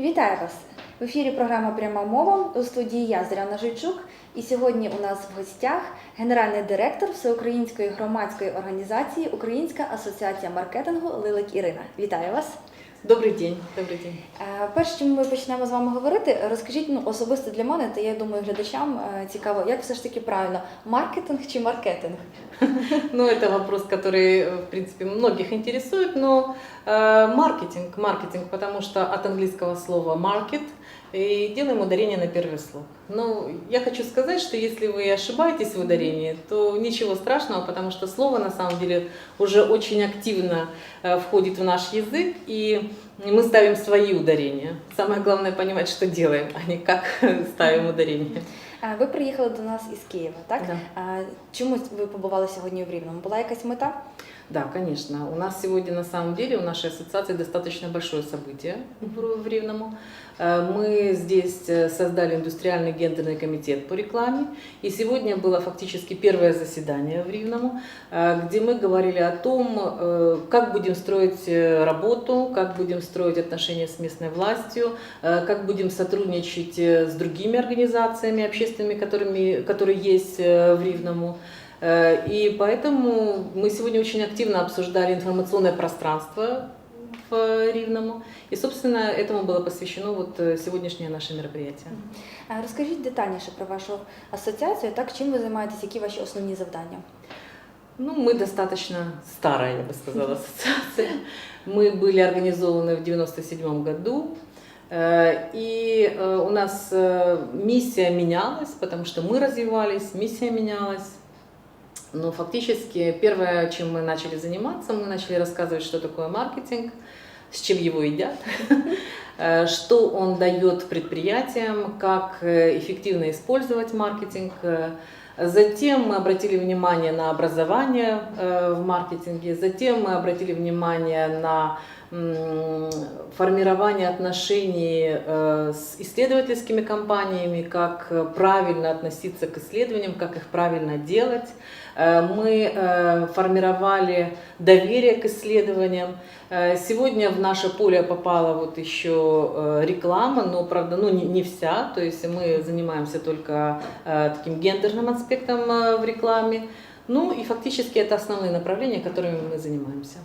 Вітаю вас! В ефірі програма Пряма мова у студії я Зоряна Жийчук. І сьогодні у нас в гостях генеральний директор Всеукраїнської громадської організації Українська асоціація маркетингу Лилик Ірина. Вітаю вас! Добрий день, добрий день. Перш чим ми почнемо з вами говорити, розкажіть ну особисто для мене, та я думаю, глядачам цікаво, як все ж таки правильно маркетинг чи маркетинг? Ну, это вопрос, который, э, в принципе, многих интересует, но э, маркетинг, маркетинг, потому что от английского слова market и делаем ударение на первый слог. Но я хочу сказать, что если вы ошибаетесь в ударении, то ничего страшного, потому что слово на самом деле уже очень активно э, входит в наш язык, и мы ставим свои ударения. Самое главное понимать, что делаем, а не как ставим ударение. Е, Ви приїхали до нас із Києва, так? Да. Е, Чому ви побували сьогодні в Рівному? Була якась мета? Да, конечно. У нас сегодня на самом деле, у нашей ассоциации достаточно большое событие в в Рівному. Э, Мы здесь э, создали индустриальный гендерный комитет по рекламе. И сегодня было фактически первое заседание в Рівному, э, где мы говорили о том, э, как будем строить э, работу, как будем строить отношения с местной властью, э, как будем сотрудничать э, с другими организациями общественными, которыми, которые есть э, в Рівному. Э, И поэтому мы сегодня очень активно обсуждали информационное пространство в э, Ривному. И, собственно, этому было посвящено вот э, сегодняшнее наше мероприятие. Е, Розкажіть детальніше про вашу асоціацію, так чим ви займаєтесь, які ваші основні завдання? Ну, мы достаточно старая, я бы сказала, ассоциация. Мы были организованы в 97 году. Э, И э, у нас э, миссия менялась, потому что мы развивались, миссия менялась. Но фактически первое, чем мы начали заниматься, мы начали рассказывать, что такое маркетинг, с чем его едят, э, что он дает предприятиям, как э, эффективно использовать маркетинг. Затем мы обратили внимание на образование э, в маркетинге, затем мы обратили внимание на формирование отношений с исследовательскими компаниями, как правильно относиться к исследованиям, как их правильно делать. Э, Мы э, формировали доверие к исследованиям. Э, Сегодня в наше поле попала вот еще реклама, но правда, ну не, не вся, то есть мы занимаемся только таким гендерным аспектом в рекламе. Ну и фактически это основные направления, которыми мы занимаемся.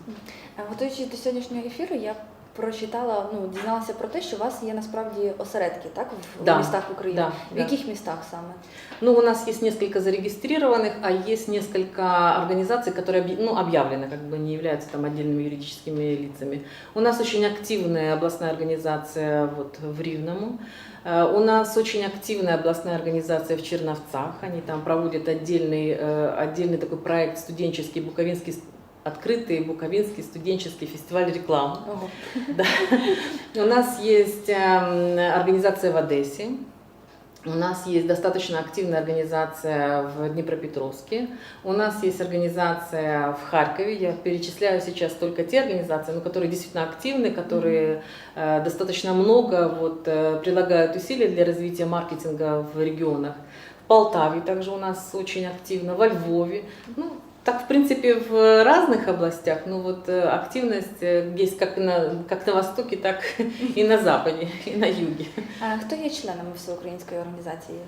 Е, Готуючись до сьогоднішнього ефіру, я прочитала, ну дізналася про те, що у вас є насправді осередки, так в Да, містах України. да, в да. яких містах саме? Ну, у нас есть несколько зарегистрированных, а есть несколько организаций, которые объ- ну, объявлены, как бы не являются там отдельными юридическими лицами. У нас очень активная областная организация вот в Ривному. Э, У нас очень активная областная организация в Черновцах. Они там проводят отдельный, э, отдельный такой проект студенческий, буковинский с- открытый буковинский студенческий фестиваль рекламы. Ого. Да. У нас есть эм, организация в Одессе. У нас есть достаточно активная организация в Днепропетровске. У нас есть организация в Харькове. Я перечисляю сейчас только те организации, ну, которые действительно активны, которые э, достаточно много вот, э, прилагают усилия для развития маркетинга в регионах. В Полтаве также у нас очень активно, во Львове. Ну, так, в принципе, в разных областях, ну вот э, активность э, есть как на, как на Востоке, так и на Западе, и на Юге. Е, Хто є членами всеукраїнської організації?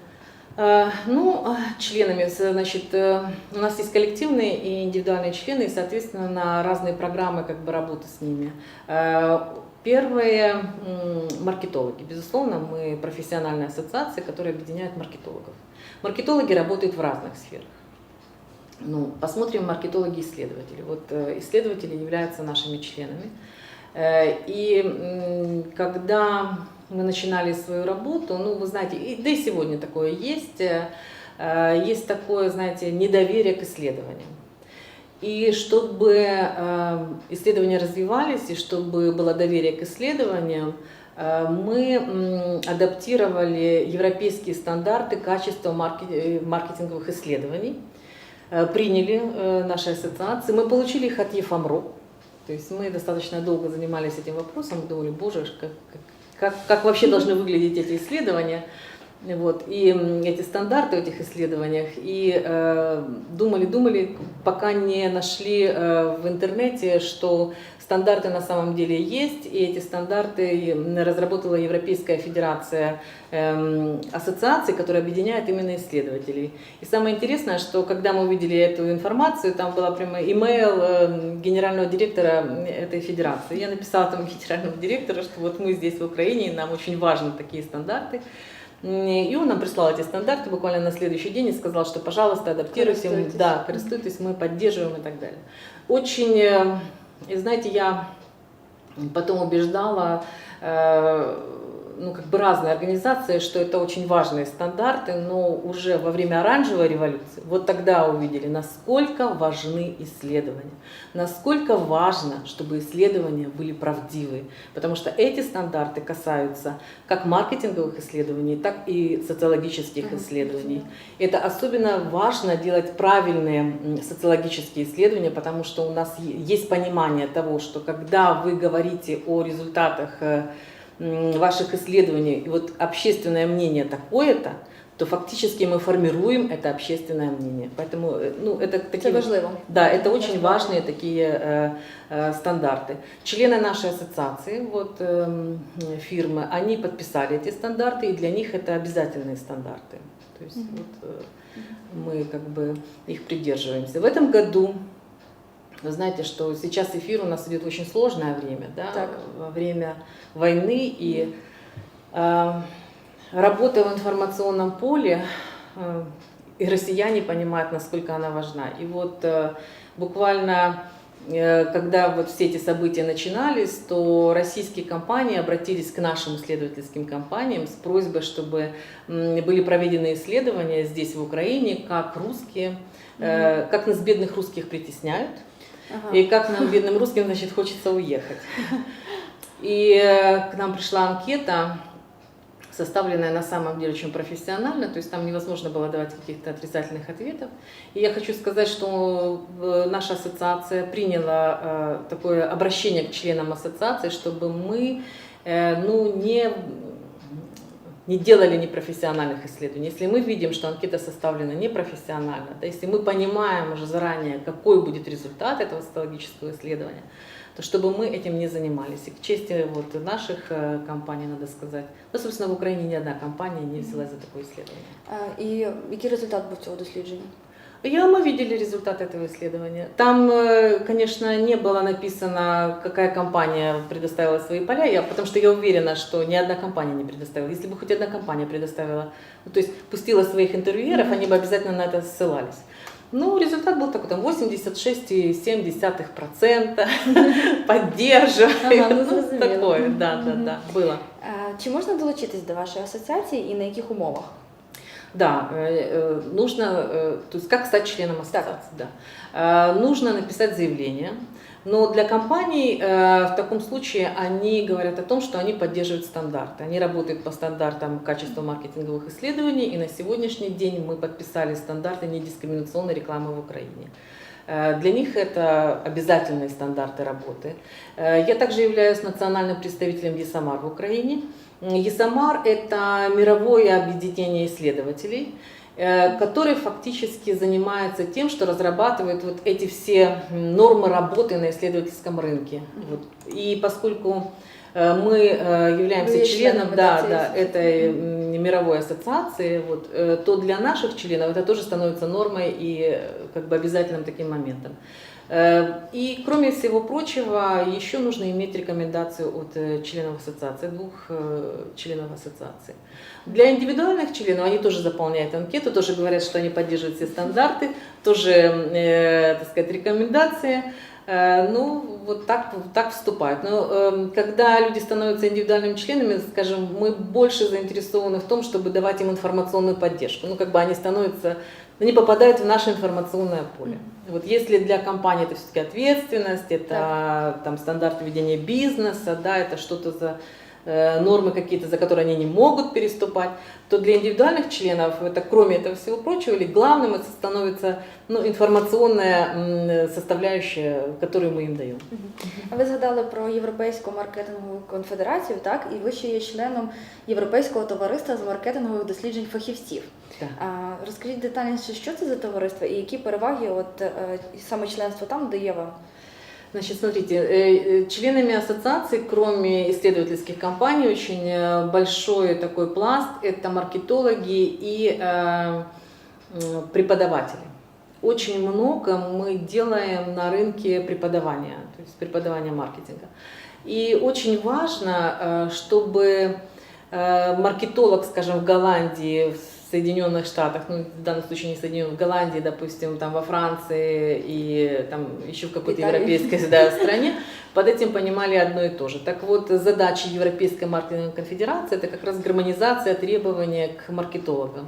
Э, Ну, э, членами, с- значит, э, у нас есть коллективные и индивидуальные члены, и, соответственно, на разные программы как бы работы с ними. Э, Первые м, маркетологи. Безусловно, мы профессиональная ассоциация, которая объединяет маркетологов. Маркетологи работают в разных сферах. Ну, посмотрим маркетологи-исследователи. Вот э, исследователи являются нашими членами. Э, И когда мы начинали свою работу, ну, вы знаете, и, да и сегодня такое есть, э, есть такое, знаете, недоверие к исследованиям. И чтобы исследования развивались, и чтобы было доверие к исследованиям, мы адаптировали европейские стандарты качества маркет- маркетинговых исследований, приняли э, наши ассоциации. Мы получили их от ЕФАМРО. То есть мы достаточно долго занимались этим вопросом, думали, боже, как, как, как, вообще должны выглядеть эти исследования. Вот, и эти стандарты в этих исследованиях, и э, думали, думали, пока не нашли э, в интернете, что стандарты на самом деле есть, и эти стандарты разработала Европейская Федерация эм, ассоциаций, которая объединяет именно исследователей. И самое интересное, что когда мы увидели эту информацию, там была прямо имейл э, генерального директора этой федерации. Я написала там генеральному директору, что вот мы здесь в Украине, и нам очень важны такие стандарты. И он нам прислал эти стандарты буквально на следующий день и сказал, что, пожалуйста, адаптируйте, да, користуйтесь, мы поддерживаем и так далее. Очень, э, и знаете, я потом убеждала, э, ну, как бы разные организации, что это очень важные стандарты, но уже во время оранжевой революции, вот тогда увидели, насколько важны исследования, насколько важно, чтобы исследования были правдивы, потому что эти стандарты касаются как маркетинговых исследований, так и социологических исследований. Это особенно важно делать правильные социологические исследования, потому что у нас есть понимание того, что когда вы говорите о результатах э, ваших исследований, и вот общественное мнение такое-то, то фактически мы формируем это общественное мнение. Поэтому, э, ну, это Це такие важливо. да, это очень важные такие э, э, стандарты. Члены нашей ассоциации, вот эм, фирмы, они подписали эти стандарты, и для них это обязательные стандарты. То есть Мгм. вот, э, мы как бы их придерживаемся. В этом году, вы знаете, что сейчас эфир у нас идет очень сложное время, да, Так. во время войны и э, работа в информационном поле, э, и россияне понимают, насколько она важна. И вот э, буквально, э, когда вот все эти события начинались, то российские компании обратились к нашим исследовательским компаниям с просьбой, чтобы были проведены исследования здесь, в Украине, как русские, э, как нас бедных русских притесняют, И как нам, бедным русским, значит, хочется уехать. И э, к нам пришла анкета, составленная на самом деле очень профессионально, то есть там невозможно было давать каких-то отрицательных ответов. И я хочу сказать, что э, наша ассоциация приняла э, такое обращение к членам ассоциации, чтобы мы ну, не, не делали непрофессиональных исследований. Если мы видим, что анкета составлена непрофессионально, да, если мы понимаем уже заранее, какой будет результат этого социологического исследования, то чтобы мы этим не занимались. И к чести вот наших э, компаний, надо сказать, ну, собственно, в Украине ни одна компания не взялась за такое исследование. А, І який результат був цього дослідження? Я, мы видели результат этого исследования. Там, э, конечно, не было написано, какая компания предоставила свои поля, я, потому что я уверена, что ни одна компания не предоставила. Если бы хоть одна компания предоставила, ну, то есть пустила своих интервьюеров, они бы обязательно на это ссылались. Ну, результат был такой, там 86,7% поддерживают. Ага, ну, Ну, зрозуміло. такое, да, да, Мгм. да, было. А, Чи можна долучитись до вашої асоціації і на яких умовах? Да, э, э, нужно, э, то есть как стать членом ассоциации, да. Э, Нужно написать заявление, но для компаний в таком случае они говорят о том, что они поддерживают стандарты. Они работают по стандартам качества маркетинговых исследований, и на сегодняшний день мы подписали стандарты недискриминационной рекламы в Украине. Для них это обязательные стандарты работы. Я также являюсь национальным представителем ЕСАМАР в Украине. ЕСАМАР – это мировое объединение исследователей, э, который фактически занимается тем, что разрабатывает вот эти все нормы работы на исследовательском рынке. Вот. И поскольку э, мы э, являемся Вы членом да, да, этой мировой ассоциации, вот, то для наших членов это тоже становится нормой и как бы обязательным таким моментом. Э, И кроме всего прочего, еще нужно иметь рекомендацию от э, членов ассоциации, двух э, членов ассоциации. Для индивидуальных членов они тоже заполняют анкету, тоже говорят, что они поддерживают все стандарты, тоже, так сказать, рекомендации. Ну, вот так, так вступают. Но эм, когда люди становятся индивидуальными членами, скажем, мы больше заинтересованы в том, чтобы давать им информационную поддержку. Ну, как бы они становятся, они попадают в наше информационное поле. Вот если для компании это все-таки ответственность, это там стандарт ведения бизнеса, да, это что-то за нормы какие-то, за которые они не могут переступать, то для индивидуальных членов, это кроме этого всего прочего, или главным это становится ну, информационная м, составляющая, которую мы им даем. А ви згадали про Європейську маркетингову конфедерацію, так? І ви ще є членом Європейського товариства з маркетингових досліджень фахівців. Так. А розкажіть детальніше, що це за товариство і які переваги от е, саме членство там дає вам? Значит, смотрите, э, э, членами ассоциации, кроме исследовательских компаний, очень э, большой такой пласт – это маркетологи и преподаватели. Очень много мы делаем на рынке преподавания, то есть преподавания маркетинга. И очень важно, чтобы маркетолог, скажем, в Голландии, в Соединенных Штатах, ну, в данном случае не Соединенных, в Голландии, допустим, там во Франции и там еще в какой-то европейской да, стране, под этим понимали одно и то же. Так вот, задача Европейской маркетинговой конфедерации – это как раз гармонизация требований к маркетологам.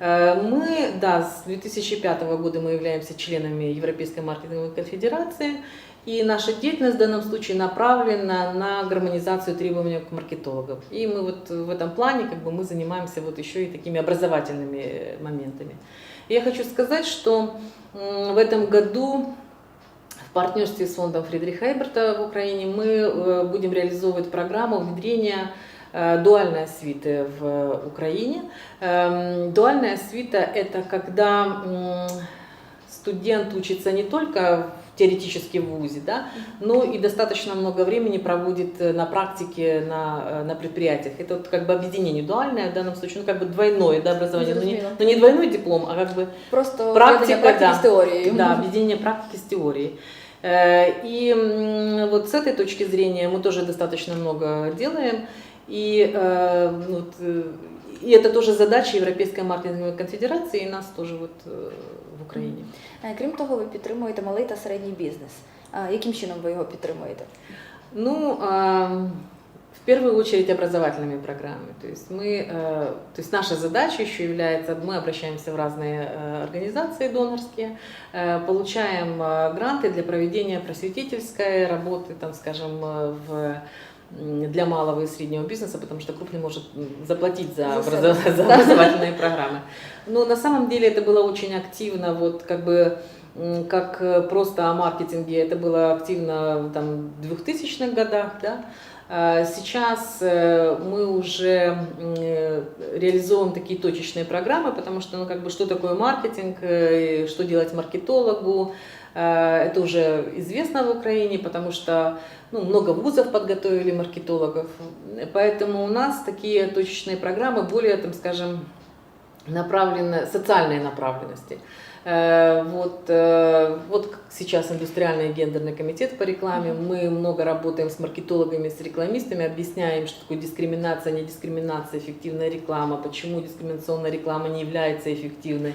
Э, Мы, да, с 2005 года мы являемся членами Европейской маркетинговой конфедерации, и наша деятельность в данном случае направлена на гармонизацию требований к маркетологам. И мы вот в этом плане как бы мы занимаемся вот еще и такими образовательными э, моментами. Я хочу сказать, что в этом году в партнерстве с фондом Фридриха Эйберта в Украине мы э, будем реализовывать программу внедрения э, дуальной свиты в Украине. Эм, Дуальная свита – это когда студент учится не только теоретически в ВУЗе, да, но и достаточно много времени проводит э, на практике на, э, на предприятиях. Это вот как бы объединение дуальное в данном случае, ну как бы двойное да, образование, но не, Зрозуміло. но не двойной диплом, а как бы Просто Практика, ведення практики да. з теорією. да, объединение практики с теорией. Э, И м, вот с этой точки зрения мы тоже достаточно много делаем. И, э, ну, вот, э, и это тоже задача Европейской маркетинговой конфедерации и нас тоже вот э, в Украине. Е, Крім того, ви підтримуєте малий та середній бізнес. А Яким чином ви його підтримуєте? Ну, а, в первую очередь образовательными программами. То есть мы, э, то есть наша задача еще является, мы обращаемся в разные э, организации донорские, э, получаем э, гранты для проведения просветительской работы, там, скажем, э, в м, для малого и среднего бизнеса, потому что крупный может заплатить за, образов- за образовательные программы. Но на самом деле это было очень активно, вот как бы как э, просто о маркетинге, это было активно там, в 2000-х годах, да. А Сейчас э, мы уже э, реализовываем такие точечные программы, потому что, ну, как бы, что такое маркетинг, что делать маркетологу, это уже известно в Украине, потому что ну, много вузов подготовили маркетологов, поэтому у нас такие точечные программы более, там, скажем, направлены, социальной направленности. Э, Вот, э, вот сейчас индустриальный гендерный комитет по рекламе. Мы много работаем с маркетологами, с рекламистами, объясняем, что такое дискриминация, не дискриминация, эффективная реклама, почему дискриминационная реклама не является эффективной,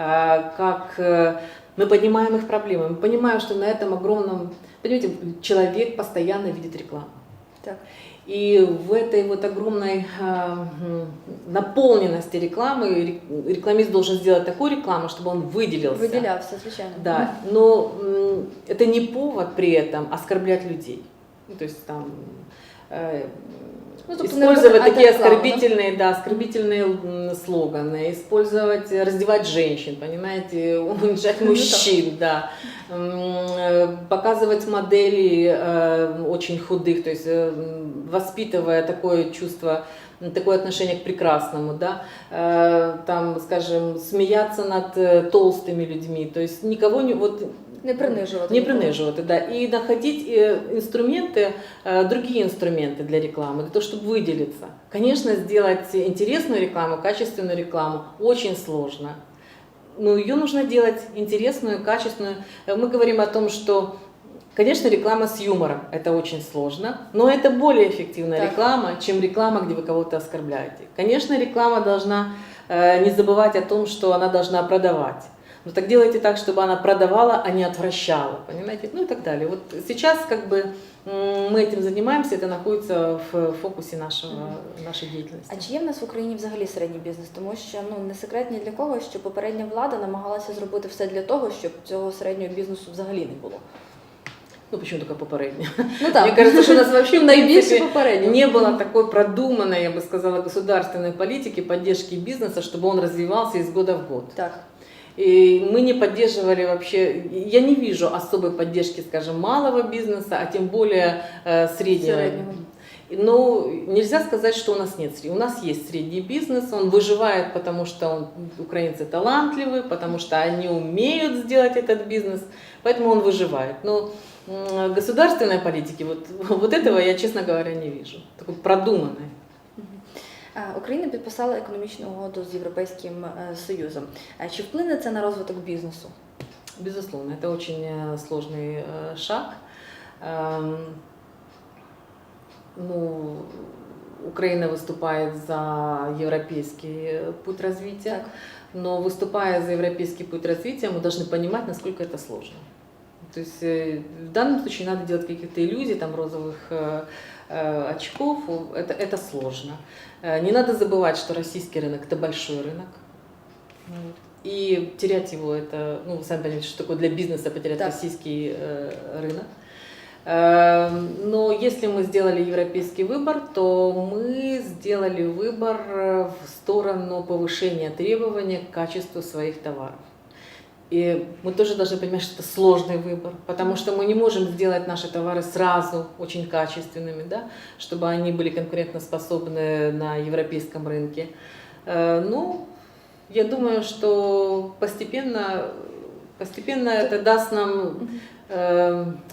Э, как э, мы поднимаем их проблемы. Мы понимаем, что на этом огромном, понимаете, человек постоянно видит рекламу. Так. И в этой вот огромной э, наполненности рекламы ре- рекламист должен сделать такую рекламу, чтобы он выделился. Виділявся, звичайно. Да, но м, это не повод при этом оскорблять людей. Ну, то есть там э, Ну, тобто не использовать такие оскорбительные, да, оскорбительные слоганы, использовать, э, раздевать женщин, понимаете, унижать Ну, мужчин, да, э, показывать модели э, очень худых, то есть э, воспитывая такое чувство, такое отношение к прекрасному, да, Э, там, скажем, смеяться над э, толстыми людьми, то есть никого не, вот Не принижувати. не нікого. приниживать, да, и находить инструменты, другие инструменты для рекламы, для того, чтобы выделиться. Конечно, сделать интересную рекламу, качественную рекламу очень сложно. Но ее нужно делать интересную, качественную. Э, Мы говорим о том, что, конечно, реклама с юмором, это очень сложно, но это более эффективная Так. реклама, чем реклама, где вы кого-то оскорбляете. Конечно, реклама должна э, не забывать о том, что она должна продавать. Но так делайте так, чтобы она продавала, а не отвращала, понимаете? Ну и так далее. Вот сейчас как бы м, мы этим занимаемся, это находится в фокусе нашего, нашей деятельности. А чи є в нас в Україні взагалі середній бізнес? Тому що ну не секрет ні для кого, що попередня влада намагалася зробити все для того, щоб цього середнього бізнесу взагалі не було. Ну, почему только попередняя? Ну так, Мне кажется, что у нас вообще в найбільше принципе, попередньо. не было такой продуманной, я бы сказала, государственной политики поддержки бизнеса, чтобы он развивался из года в год. Так. И мы не поддерживали вообще, я не вижу особой поддержки, скажем, малого бизнеса, а тем более э, среднего. Среднего. Но нельзя сказать, что у нас нет среднего. У нас есть средний бизнес, он выживает, потому что он, украинцы талантливы, потому что они умеют сделать этот бизнес, поэтому он выживает. Но государственной политики, вот, вот этого я, честно говоря, не вижу. Такой продуманной. Е, Україна підписала економічну угоду з Європейським е, Союзом. Е, Чи вплине це на розвиток бізнесу? Безусловно, это очень э, сложный э, шаг. Эм, Ну, Украина выступает за европейский э, путь развития, Так. но выступая за европейский путь развития, мы должны понимать, насколько это сложно. То есть э, в данном случае не надо делать каких-то иллюзий, там розовых э, э, очков, это, это сложно. Э, Не надо забывать, что российский рынок это большой рынок. Вот. И терять его это, ну, вы сами понимаете, что такое для бизнеса потерять Да. российский э, рынок. Э, Но если мы сделали европейский выбор, то мы сделали выбор э, в сторону повышения требований к качеству своих товаров. И мы тоже должны понимать, что это сложный выбор, потому что мы не можем сделать наши товары сразу очень качественными, да, чтобы они были конкурентоспособны на европейском рынке. Э, Ну, я думаю, что постепенно, постепенно это даст нам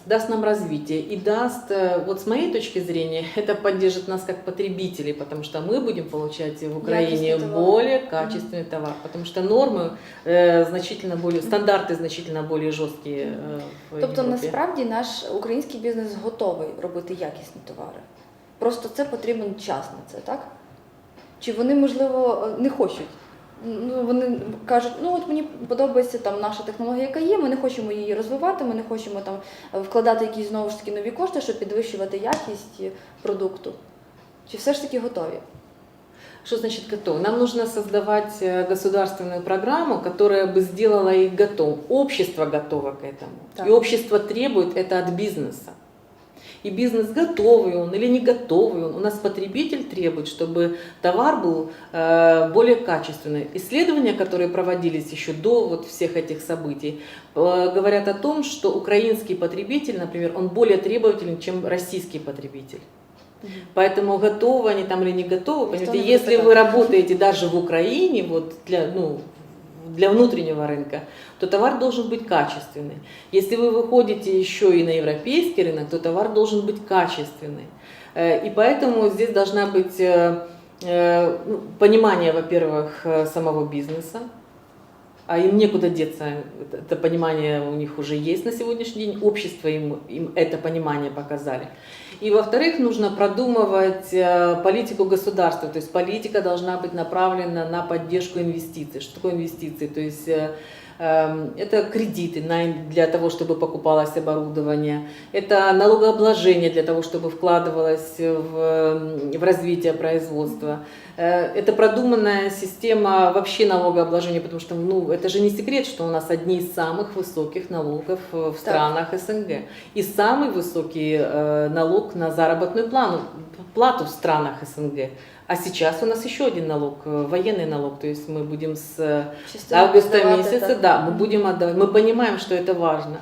даст нам развитие и даст, э, вот с моей точки зрения, это поддержит нас как потребителей, потому что мы будем получать в Украине Якостный товар. более качественный товар, потому что нормы э, значительно более, стандарты значительно более жесткие. э, в Тобто, Европе. насправді наш український бізнес готовий робити якісні товари. Просто це потрібен час на це, так? Чи вони, можливо, не хочуть? Ну, вони кажуть, ну от мені подобається там наша технологія, яка є, ми не хочемо її розвивати, ми не хочемо там вкладати якісь знову ж таки нові кошти, щоб підвищувати якість продукту. Чи все ж таки готові? Что значит готов? Нам нужно создавать э, государственную программу, которая бы сделала их готов. Общество готово к этому. Так. И общество требует это от бизнеса. И бизнес готовый он или не готовый он. У нас потребитель требует, чтобы товар был э, более качественный. Исследования, которые проводились еще до вот всех этих событий, э, говорят о том, что украинский потребитель, например, он более требователен, чем российский потребитель. Поэтому готовы они там или не готовы, понимаете, если вы работаете даже в Украине, вот для, ну, для внутреннего рынка, то товар должен быть качественный. Если вы выходите еще и на европейский рынок, то товар должен быть качественный. Э, И поэтому здесь должна быть э, э, ну, понимание, во-первых, самого бизнеса, а им некуда деться, это, это понимание у них уже есть на сегодняшний день, общество им, им это понимание показали. И во-вторых, нужно продумывать э, политику государства, то есть политика должна быть направлена на поддержку инвестиций. Что такое инвестиции? То есть э, это кредиты для того, чтобы покупалось оборудование, это налогообложение для того, чтобы вкладывалось в, э, в развитие производства. Э, Это продуманная система вообще налогообложения, потому что ну, это же не секрет, что у нас одни из самых высоких налогов э, в странах СНГ. И самый высокий э, налог на заработную плану, плату в странах СНГ. А сейчас у нас еще один налог, э, военный налог, то есть мы будем с э, Частину августа месяца, так? да, мы будем отдавать. Мы понимаем, что это важно,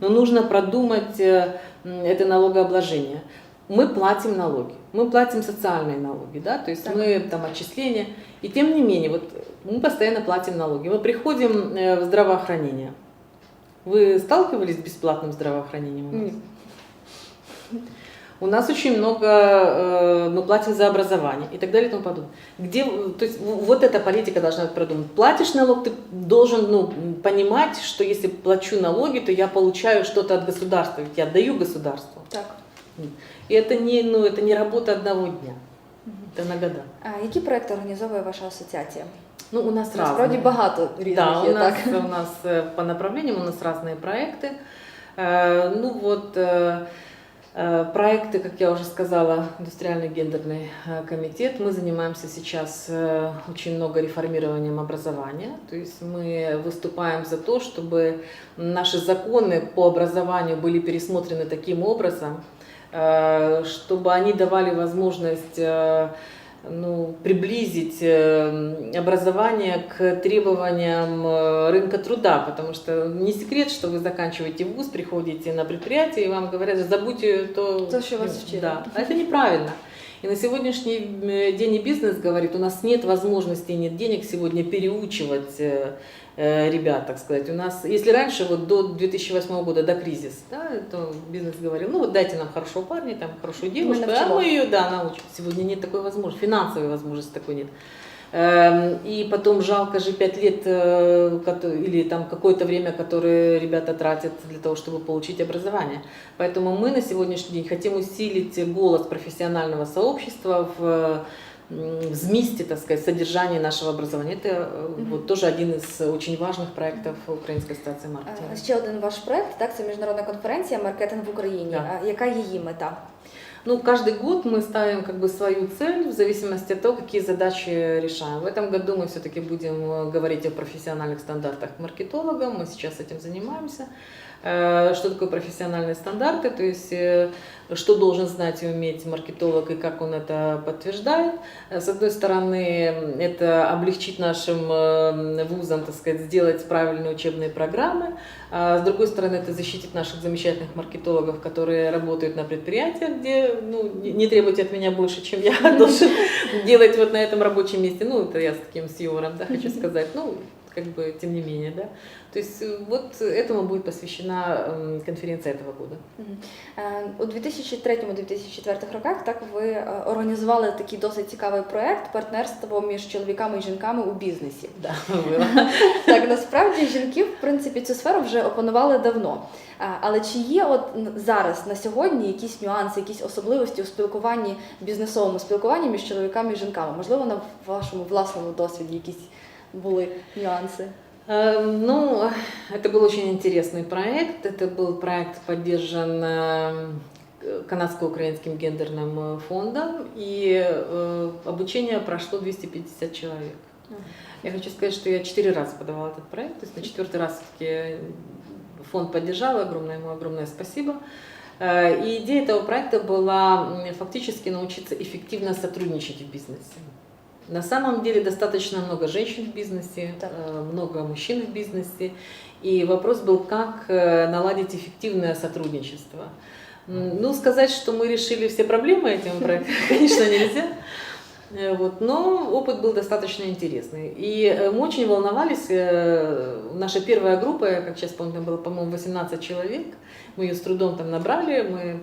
но нужно продумать э, это налогообложение. Мы платим налоги, мы платим социальные налоги, да, то есть Так. мы там отчисления, и тем не менее, вот мы постоянно платим налоги. Мы приходим в здравоохранение. Вы сталкивались с бесплатным здравоохранением? у нас? Ні У нас очень много, э, мы платим за образование и так далее и тому подобное. Где, э, то есть в- вот эта политика должна быть продумана. Платишь налог, ты должен ну, м, понимать, что если плачу налоги, то я получаю что-то от государства, ведь я отдаю государству. Так. И это не, ну, это не работа одного дня, это на года. А які проекти організовує ваша асоціація? Ну, у нас Насправді разные. багато різних Да, є, у нас, так? у нас э, по направлениям у нас разные проекты. Э, Ну вот, э, Э, Проекты, как я уже сказала, индустриальный гендерный э, комитет. Мы занимаемся сейчас э, очень много реформированием образования. То есть мы выступаем за то, чтобы наши законы по образованию были пересмотрены таким образом, э, чтобы они давали возможность э, ну, приблизить э, образование к требованиям э, рынка труда, потому что не секрет, что вы заканчиваете вуз, приходите на предприятие, и вам говорят, забудьте то, То, что вас учили. Да, а это неправильно. И на сегодняшний э, день и бизнес говорит, у нас нет возможности, нет денег сегодня переучивать э, э, ребят, так сказать. У нас, если раньше, вот до 2008 года, до кризиса, да, то бизнес говорил, ну вот дайте нам хорошего парня, там хорошую девушку, а навчим. мы ее, да, научим. Сегодня нет такой возможности, финансовой возможности такой нет. Эм, И потом жалко же 5 лет э, кото- или там какое-то время, которое ребята тратят для того, чтобы получить образование. Поэтому мы на сегодняшний день хотим усилить голос профессионального сообщества в м, вместе, так сказать, содержание нашего образования. Это э, Мгм. вот тоже один из очень важных проектов Української асоціації Е, маркетингу. Ще один ваш проект, так, це міжнародна конференція Маркетинг в Україні. Да. А Яка її мета? Ну, каждый год мы ставим как бы свою цель в зависимости от того, какие задачи решаем. В этом году мы все-таки будем э, говорить о профессиональных стандартах маркетолога. Мы сейчас этим занимаемся. Э, Что такое профессиональные стандарты? То есть, э, что должен знать и уметь маркетолог и как он это подтверждает. Э, С одной стороны, это облегчить нашим вузам, так сказать, сделать правильные учебные программы. А с другой стороны, это защитит наших замечательных маркетологов, которые работают на предприятиях, где ну, не не требуйте от меня больше, чем я должен делать вот на этом рабочем месте. Ну, это я с таким с юмором, да, хочу сказать. Ну, как бы, тем не менее, да. То есть э, вот этому будет посвящена м, конференция этого года. Мгм. Е, У 2003-2004 роках так ви е, організували такий досить цікавий проект партнерство між чоловіками і жінками у бізнесі. Да, было. Так, насправді жінки, в принципі, цю сферу вже опанували давно. А, Але чи є от н- зараз на сьогодні якісь нюанси, якісь особливості у спілкуванні бізнесовому спілкуванні між чоловіками і жінками? Можливо, на вашому власному досвіді якісь Були нюанси? Э, Ну, это был очень интересный проект. Это был проект, поддержан э, канадско-украинским гендерным э, фондом, и э, обучение прошло 250 человек. Я хочу сказать, что я четыре раза подавала этот проект, то есть на четвертый раз все-таки фонд поддержал, огромное ему огромное спасибо. И идея этого проекта была фактически научиться эффективно сотрудничать в бизнесе. На самом деле достаточно много женщин в бизнесе, Так. э, много мужчин в бизнесе. И вопрос был, как э, наладить эффективное сотрудничество. Ну, сказать, что мы решили все проблемы этим проектом, конечно, нельзя. Э, Вот, но опыт был достаточно интересный. И мы очень волновались. Наша первая группа, я как сейчас помню, там было, по-моему, 18 человек. Мы ее с трудом там набрали. Мы,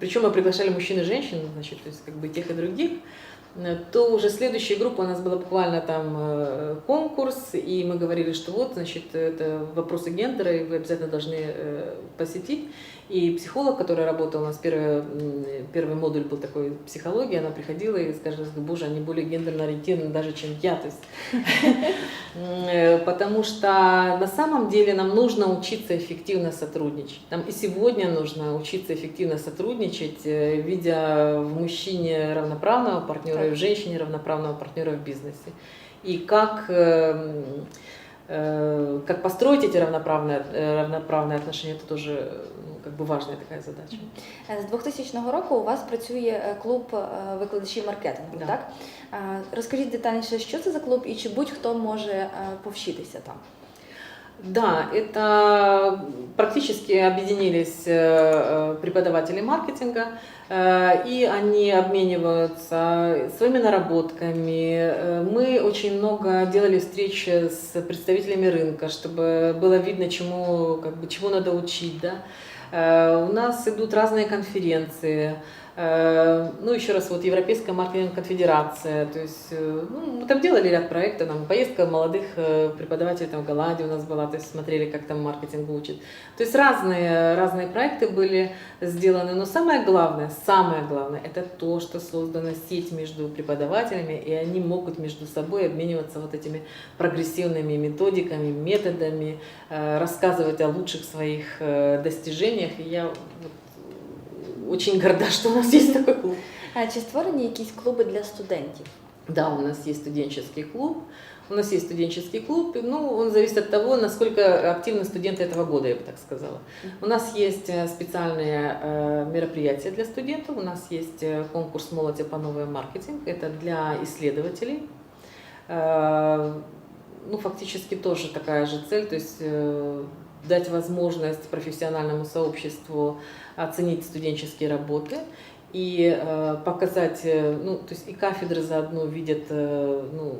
причем мы приглашали мужчин и женщин, значит, то есть как бы тех и других. Э, То уже следующая группа у нас была буквально там э, конкурс, и мы говорили, что вот, значит, это вопросы гендера, и вы обязательно должны э, посетить. И психолог, который работал у нас, первый, первый модуль был такой психология, она приходила и скажет, боже, они более гендерно ориентированы даже, чем я. То есть, э, потому что на самом деле нам нужно учиться эффективно сотрудничать. Нам и сегодня нужно учиться эффективно сотрудничать, э, видя в мужчине равноправного партнера и в женщине равноправного партнера в бизнесе. И как э, как построить эти равноправные, э, равноправные отношения, это тоже э, ну, как бы важная такая задача. Е, З 2000 року у вас працює е, клуб е, викладачів маркетингу, Да. так? Е, Розкажіть детальніше, що це за клуб і чи будь-хто може е, повчитися там? Да, это практически объединились э, э, преподаватели маркетинга, э, и они обмениваются своими наработками. Мы очень много делали встреч с представителями рынка, чтобы было видно, чему, как бы, чему надо учить. Да? Э, У нас идут разные конференции. Э, Ну, еще раз, вот Европейская маркетинг конфедерация, то есть, э, ну, мы там делали ряд проектов, там, поездка молодых преподавателей там, в Голландии у нас была, то есть смотрели, как там маркетинг учат. То есть разные, разные проекты были сделаны, но самое главное, самое главное, это то, что создана сеть между преподавателями, и они могут между собой обмениваться вот этими прогрессивными методиками, методами, рассказывать о лучших своих э, достижениях. И я вот очень горда, что у нас есть такой клуб. А чи створені якісь клуби для студентів? Да, у нас есть студенческий клуб. У нас есть студенческий клуб, ну, он зависит от того, насколько активны студенты этого года, я бы так сказала. У нас есть э, специальные э, мероприятия для студентов, у нас есть э, конкурс «Молоди по новый маркетинг», это для исследователей. Э, Ну, фактически тоже такая же цель, то есть э, дать возможность профессиональному сообществу оценить студенческие работы и э, показать, э, ну, то есть и кафедры заодно видят э, ну,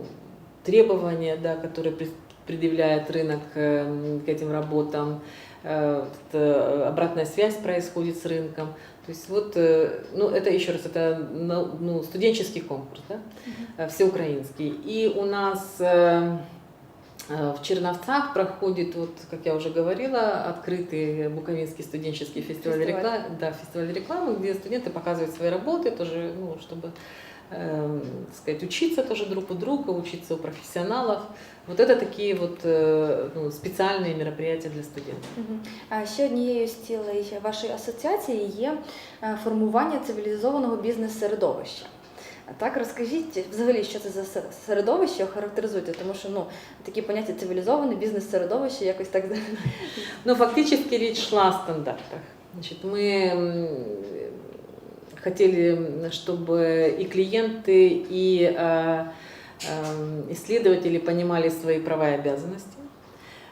требования, да, которые пред- предъявляет рынок к этим работам, обратная связь происходит с рынком. То есть вот, ну это еще раз, это ну, студенческий конкурс, да, э, всеукраинский. И у нас в Черновцах проходит, вот, как я уже говорила, открытый Буковинский студенческий фестиваль, Фестиваль. рекламы, да, фестиваль рекламы, где студенты показывают свои работы, тоже, ну, чтобы эм, так сказать, учиться тоже друг у друга, учиться у профессионалов. Вот это такие вот э, ну, специальные мероприятия для студентов. Мгм. А ще однією з цілей вашої асоціації є е, формування цивілізованного бізнес-середовища. А Так, розкажіть взагалі, що це за се- середовище, охарактеризуйте, тому що ну такі поняття цивілізоване бізнес-середовище якось так Но фактически речь шла о стандартах. Значит, мы м, хотели, чтобы и клиенты, и э, э, исследователи понимали свои права и обязанности.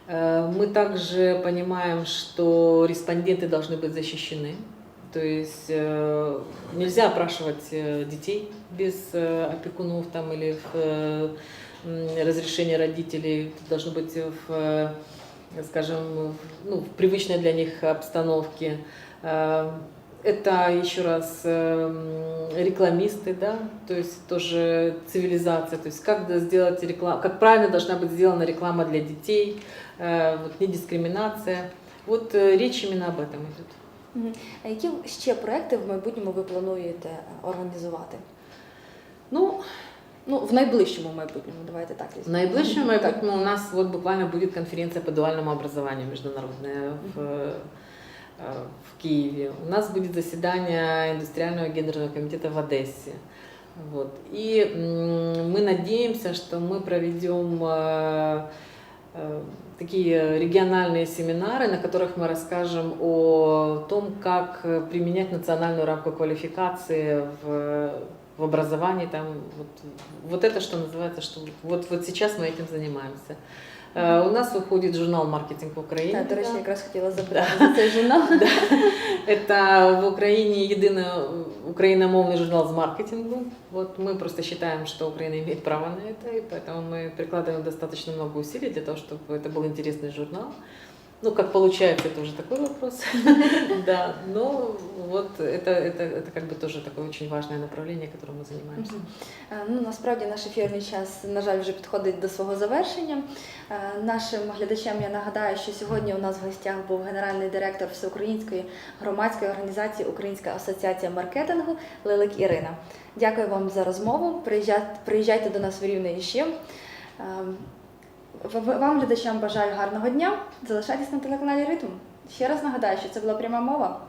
Э, Мы также понимаем, что респонденты должны быть защищены. То есть э, нельзя опрашивать э, детей без э, опекунов там, или в, э, разрешения родителей. Это должно быть в, скажем, ну, в привычной для них обстановке. Это еще раз рекламисты, да, то есть тоже цивилизация, то есть как сделать рекламу, как правильно должна быть сделана реклама для детей, вот не дискриминация. Вот речь именно об этом идет. Мгм. А які ще проекти в майбутньому ви плануєте е, організувати? Ну, Ну, в найближчому майбутньому, давайте так в візьмемо. наибольшем Так. майбутнем у нас вот буквально будет конференция по дуальному образованию международная в, э, в Киеве. У нас будет заседание индустриального гендерного комитета в Одессе. Вот. И м, мы надеемся, что мы проведем э, э, такие региональные семинары, на которых мы расскажем о том, как э, применять национальную рамку квалификации в, в образовании. Там, вот, вот это, что называется, что вот, вот сейчас мы этим занимаемся. Э, У нас выходит журнал «Маркетинг в Украине». Так, до речі, да. якраз хотіла запитати за цей журнал. Это в Украине единый украиномовный журнал с маркетингом. Вот мы просто считаем, что Украина имеет право на это, и поэтому мы прикладываем достаточно много усилий для того, чтобы это был интересный журнал. Ну, как получается, это уже такой вопрос. Да, но вот это, это, это как бы тоже такое очень важное направление, которым мы занимаемся. Мгм. Е, Ну, насправді наш ефірний час, на жаль, вже підходить до свого завершення. Е, Нашим глядачам я нагадаю, що сьогодні у нас в гостях був генеральний директор Всеукраїнської громадської організації Українська асоціація маркетингу Лилик Ірина. Дякую вам за розмову. Приїжджайте, приїжджайте до нас в Рівне іще. Вам, глядачам, бажаю гарного дня. Залишайтесь на телеканалі Ритм. Ще раз нагадаю, що це була пряма мова.